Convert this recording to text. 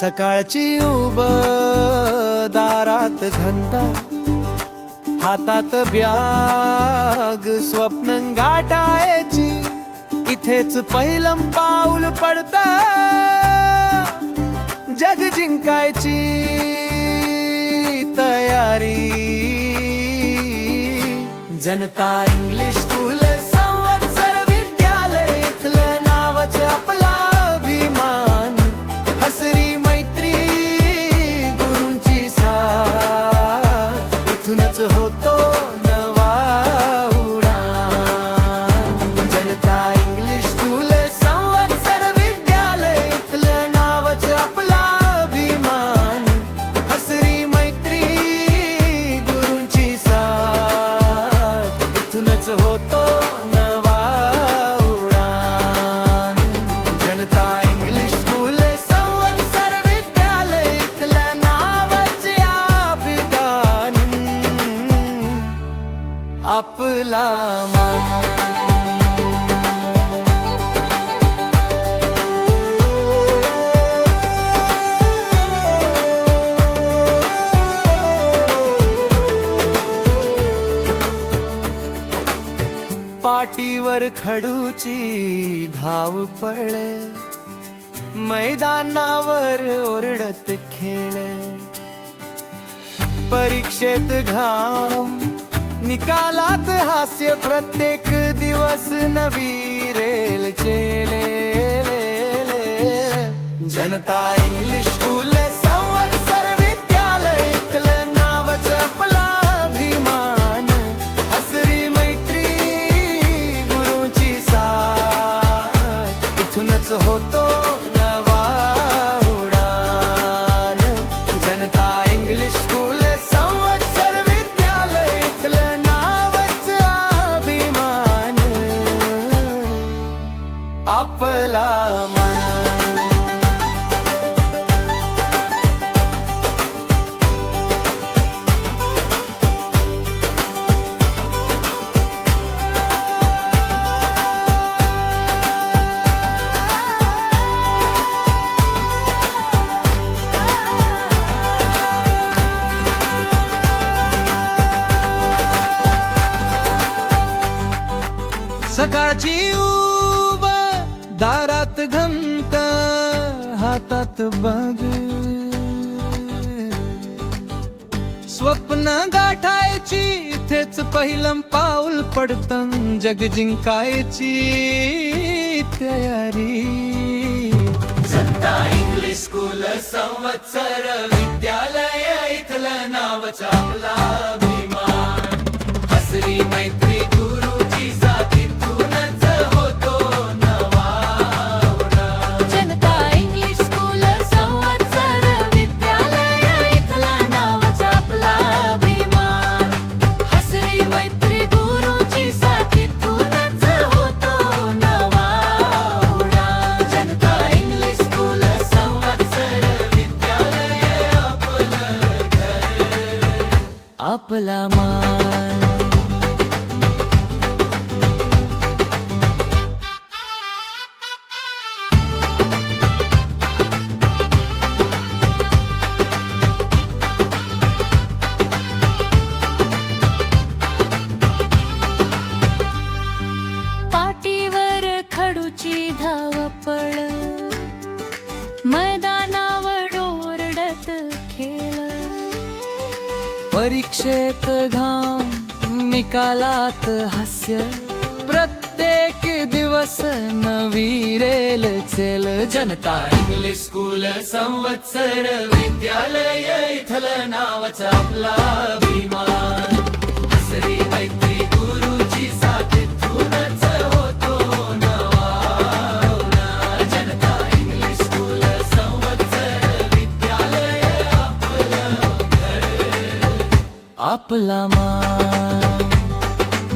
सकाळची उब दारात घंटा हातात ब्याग स्वप्न गाठायची इथेच पहिलं पाऊल पडत. जग जिंकायची तयारी. जनता इंग्लिश साथ होतो नवा उडान जनता इंग्लिश स्कूल संवत्सर विद्यालय इथलं नावच आपला अभिमान. हसरी मैत्री गुरुंची साथ. इथूनच होतो आपला पाटीवर पाठीवर खडूची धाव पळे मैदानावर ओरडत खेळ परीक्षेत घाम निकालात हास्य प्रत्येक दिवस नवी रेल चेले जनता इंग्लिश स्कूल सकाळची उब दारात घंत हातात बघ स्वप्न गाठायची इथेच पहिलं पाऊल पडतं. जग जिंकायची तयारी. संता इंग्लिश स्कूल संवत्सर विद्यालय इथलं नाव आपला आपला मान. खडूची धावपळ. मैदानावर ओरडत खेळ. परीक्षेत घाम निकालात हास्य. प्रत्येक दिवस नवी रेल चेल जनता. इंग्लिश स्कूल संवत्सर विद्यालय इथलं नावाचं आपला. பார்ப்பலாமா